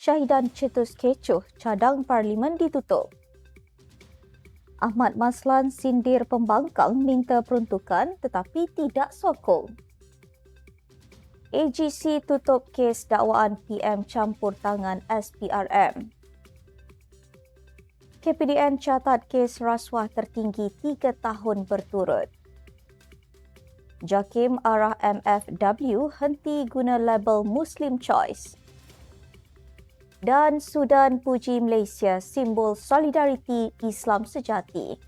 Syahidan cetus kecoh, cadang parlimen ditutup. Ahmad Maslan sindir pembangkang minta peruntukan tetapi tidak sokong. AGC tutup kes dakwaan PM campur tangan SPRM. KPDN catat kes rasuah tertinggi tiga tahun berturut. Jakim arah MFW henti guna label Muslim Choice. Dan Sudan puji Malaysia simbol solidariti Islam sejati.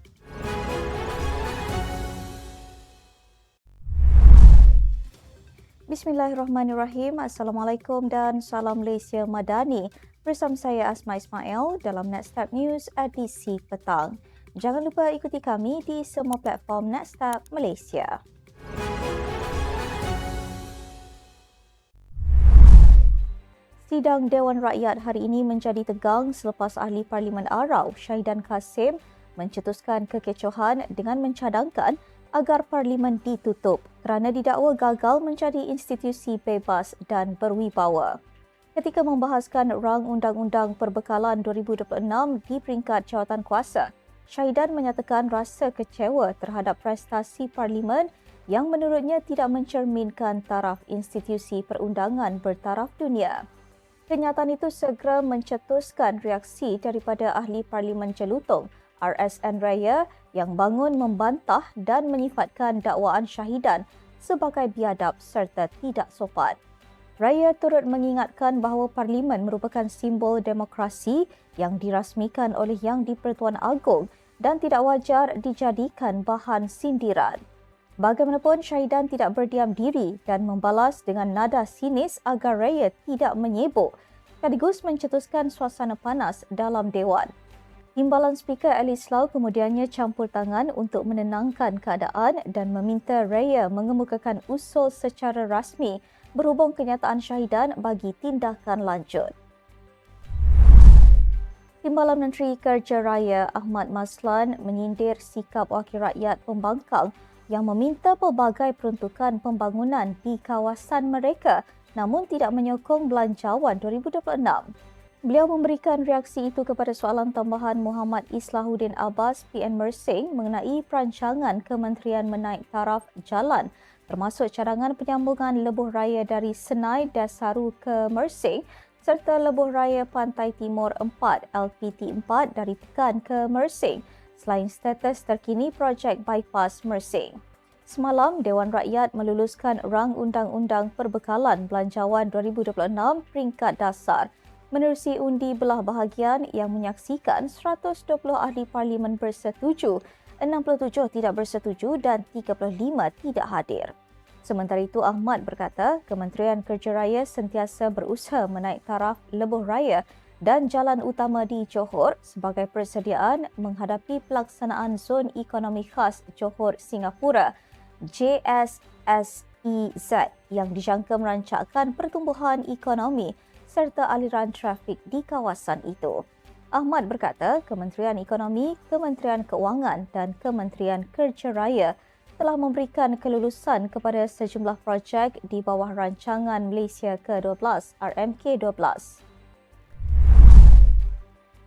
Bismillahirrahmanirrahim. Assalamualaikum dan salam Malaysia Madani. Bersama saya Asma Ismail dalam Nextstep News edisi petang. Jangan lupa ikuti kami di semua platform Nextstep Malaysia. Sidang Dewan Rakyat hari ini menjadi tegang selepas ahli Parlimen Arau Syahidan Kasim mencetuskan kekecohan dengan mencadangkan agar Parlimen ditutup kerana didakwa gagal menjadi institusi bebas dan berwibawa. Ketika membahaskan rang Undang-Undang Perbekalan 2026 di peringkat jawatan kuasa, Syahidan menyatakan rasa kecewa terhadap prestasi Parlimen yang menurutnya tidak mencerminkan taraf institusi perundangan bertaraf dunia. Kenyataan itu segera mencetuskan reaksi daripada ahli Parlimen Jelutong, RSN Raya yang bangun membantah dan menyifatkan dakwaan syahidan sebagai biadab serta tidak sopan. Raya turut mengingatkan bahawa Parlimen merupakan simbol demokrasi yang dirasmikan oleh Yang di-Pertuan Agong dan tidak wajar dijadikan bahan sindiran. Bagaimanapun, Syahidan tidak berdiam diri dan membalas dengan nada sinis agar rakyat tidak menyebuk sekaligus mencetuskan suasana panas dalam Dewan. Timbalan Speaker Alice Lau kemudiannya campur tangan untuk menenangkan keadaan dan meminta Raya mengemukakan usul secara rasmi berhubung kenyataan syahidan bagi tindakan lanjut. Timbalan Menteri Kerja Raya Ahmad Maslan menyindir sikap wakil rakyat pembangkang yang meminta pelbagai peruntukan pembangunan di kawasan mereka namun tidak menyokong belanjawan 2026. Beliau memberikan reaksi itu kepada soalan tambahan Muhammad Islahuddin Abbas PN Mersing mengenai perancangan Kementerian menaik taraf jalan termasuk cadangan penyambungan lebuh raya dari Senai Dasaru ke Mersing serta lebuh raya Pantai Timur 4 LPT 4 dari Pekan ke Mersing selain status terkini projek bypass Mersing. Semalam, Dewan Rakyat meluluskan rang Undang-Undang Perbekalan Belanjawan 2026 peringkat dasar menerusi undi belah bahagian yang menyaksikan 120 ahli parlimen bersetuju, 67 tidak bersetuju dan 35 tidak hadir. Sementara itu, Ahmad berkata Kementerian Kerja Raya sentiasa berusaha menaik taraf lebuh raya dan jalan utama di Johor sebagai persediaan menghadapi pelaksanaan Zon Ekonomi Khas Johor Singapura JSSEZ yang dijangka merancangkan pertumbuhan ekonomi serta aliran trafik di kawasan itu. Ahmad berkata Kementerian Ekonomi, Kementerian Keuangan dan Kementerian Kerja Raya telah memberikan kelulusan kepada sejumlah projek di bawah rancangan Malaysia ke-12 RMK12.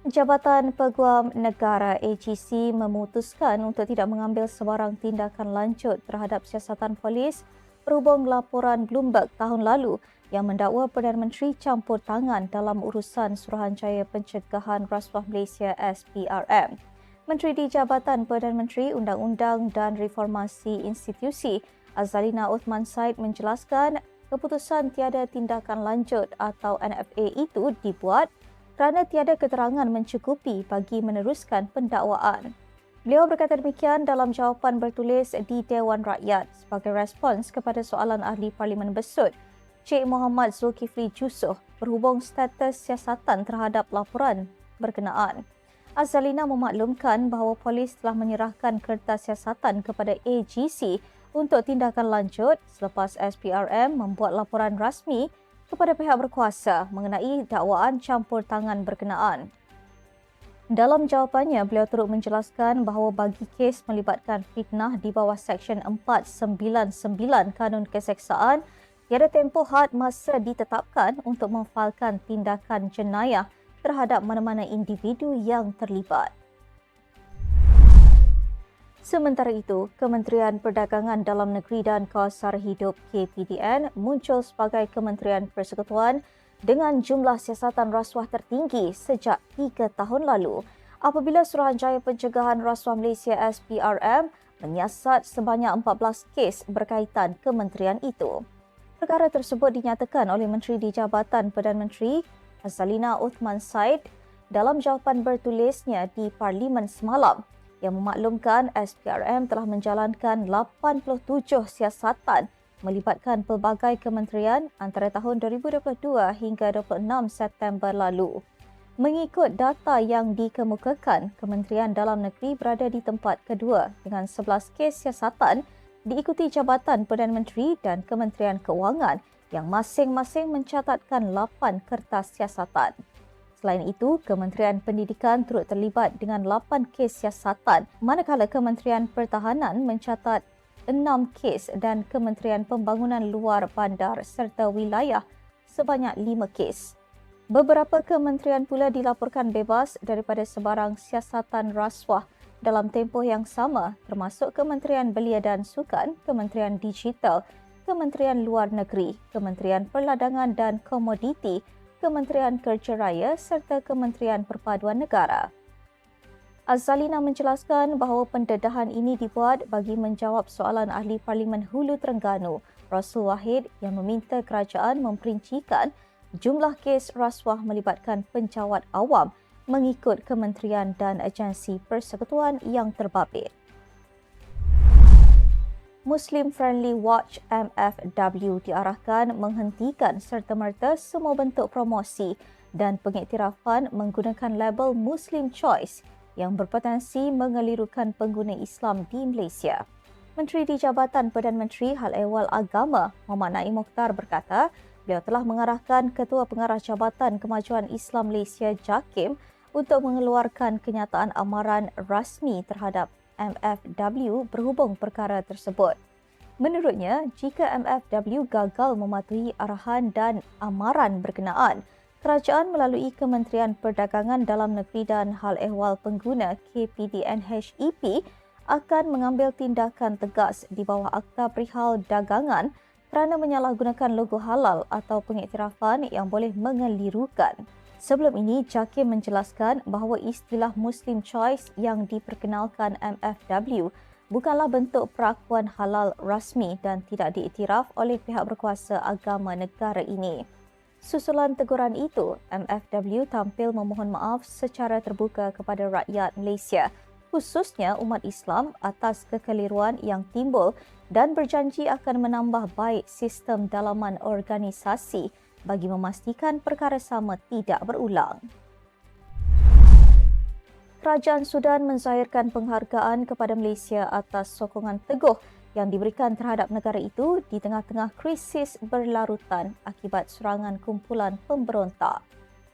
Jabatan Peguam Negara AGC memutuskan untuk tidak mengambil sebarang tindakan lanjut terhadap siasatan polis berhubung laporan Bloomberg tahun lalu yang mendakwa Perdana Menteri campur tangan dalam urusan Suruhanjaya Pencegahan Rasuah Malaysia SPRM. Menteri di Jabatan Perdana Menteri Undang-Undang dan Reformasi Institusi Azalina Uthman Said menjelaskan keputusan tiada tindakan lanjut atau NFA itu dibuat kerana tiada keterangan mencukupi bagi meneruskan pendakwaan. Beliau berkata demikian dalam jawapan bertulis di Dewan Rakyat sebagai respons kepada soalan ahli Parlimen Besut, Cik Muhammad Zulkifli Jusoh berhubung status siasatan terhadap laporan berkenaan. Azalina memaklumkan bahawa polis telah menyerahkan kertas siasatan kepada AGC untuk tindakan lanjut selepas SPRM membuat laporan rasmi kepada pihak berkuasa mengenai dakwaan campur tangan berkenaan. Dalam jawapannya, beliau turut menjelaskan bahawa bagi kes melibatkan fitnah di bawah Seksyen 499 Kanun Keseksaan Tiada tempoh had masa ditetapkan untuk memfailkan tindakan jenayah terhadap mana-mana individu yang terlibat. Sementara itu, Kementerian Perdagangan Dalam Negeri dan Kawasar Hidup KPDN muncul sebagai Kementerian Persekutuan dengan jumlah siasatan rasuah tertinggi sejak tiga tahun lalu apabila Suruhanjaya Pencegahan Rasuah Malaysia SPRM menyiasat sebanyak 14 kes berkaitan kementerian itu. Perkara tersebut dinyatakan oleh Menteri di Jabatan Perdana Menteri Azalina Uthman Said dalam jawapan bertulisnya di Parlimen semalam yang memaklumkan SPRM telah menjalankan 87 siasatan melibatkan pelbagai kementerian antara tahun 2022 hingga 26 September lalu. Mengikut data yang dikemukakan, Kementerian Dalam Negeri berada di tempat kedua dengan 11 kes siasatan diikuti Jabatan Perdana Menteri dan Kementerian Keuangan yang masing-masing mencatatkan 8 kertas siasatan. Selain itu, Kementerian Pendidikan turut terlibat dengan 8 kes siasatan, manakala Kementerian Pertahanan mencatat 6 kes dan Kementerian Pembangunan Luar Bandar serta Wilayah sebanyak 5 kes. Beberapa kementerian pula dilaporkan bebas daripada sebarang siasatan rasuah dalam tempoh yang sama termasuk Kementerian Belia dan Sukan, Kementerian Digital, Kementerian Luar Negeri, Kementerian Perladangan dan Komoditi, Kementerian Kerja Raya serta Kementerian Perpaduan Negara. Azalina menjelaskan bahawa pendedahan ini dibuat bagi menjawab soalan ahli Parlimen Hulu Terengganu, Rasul Wahid yang meminta kerajaan memperincikan jumlah kes rasuah melibatkan pencawat awam mengikut kementerian dan agensi persekutuan yang terbabit. Muslim Friendly Watch MFW diarahkan menghentikan serta-merta semua bentuk promosi dan pengiktirafan menggunakan label Muslim Choice yang berpotensi mengelirukan pengguna Islam di Malaysia. Menteri di Jabatan Perdana Menteri Hal Ehwal Agama Muhammad Naim Mokhtar berkata, beliau telah mengarahkan Ketua Pengarah Jabatan Kemajuan Islam Malaysia JAKIM untuk mengeluarkan kenyataan amaran rasmi terhadap MFW berhubung perkara tersebut. Menurutnya, jika MFW gagal mematuhi arahan dan amaran berkenaan, kerajaan melalui Kementerian Perdagangan Dalam Negeri dan Hal Ehwal Pengguna KPDNHEP akan mengambil tindakan tegas di bawah Akta Perihal Dagangan kerana menyalahgunakan logo halal atau pengiktirafan yang boleh mengelirukan. Sebelum ini, Jakim menjelaskan bahawa istilah Muslim Choice yang diperkenalkan MFW bukanlah bentuk perakuan halal rasmi dan tidak diiktiraf oleh pihak berkuasa agama negara ini. Susulan teguran itu, MFW tampil memohon maaf secara terbuka kepada rakyat Malaysia, khususnya umat Islam atas kekeliruan yang timbul dan berjanji akan menambah baik sistem dalaman organisasi bagi memastikan perkara sama tidak berulang. Kerajaan Sudan menzahirkan penghargaan kepada Malaysia atas sokongan teguh yang diberikan terhadap negara itu di tengah-tengah krisis berlarutan akibat serangan kumpulan pemberontak.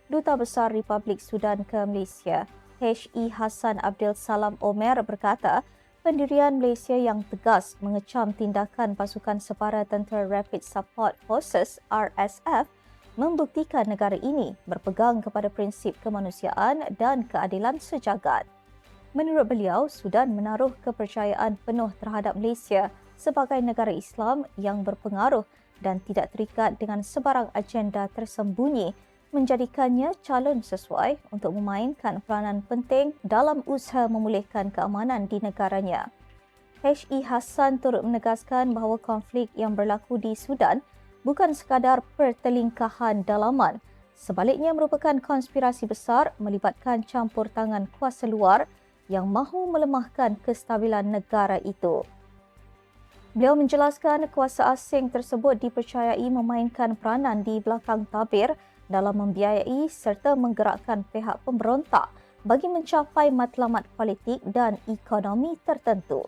Duta Besar Republik Sudan ke Malaysia, H.E. Hassan Abdul Salam Omer berkata, pendirian Malaysia yang tegas mengecam tindakan pasukan separa Tentera Rapid Support Forces RSF membuktikan negara ini berpegang kepada prinsip kemanusiaan dan keadilan sejagat. Menurut beliau, Sudan menaruh kepercayaan penuh terhadap Malaysia sebagai negara Islam yang berpengaruh dan tidak terikat dengan sebarang agenda tersembunyi menjadikannya calon sesuai untuk memainkan peranan penting dalam usaha memulihkan keamanan di negaranya. H.E. Hassan turut menegaskan bahawa konflik yang berlaku di Sudan bukan sekadar pertelingkahan dalaman. Sebaliknya merupakan konspirasi besar melibatkan campur tangan kuasa luar yang mahu melemahkan kestabilan negara itu. Beliau menjelaskan kuasa asing tersebut dipercayai memainkan peranan di belakang tabir dalam membiayai serta menggerakkan pihak pemberontak bagi mencapai matlamat politik dan ekonomi tertentu.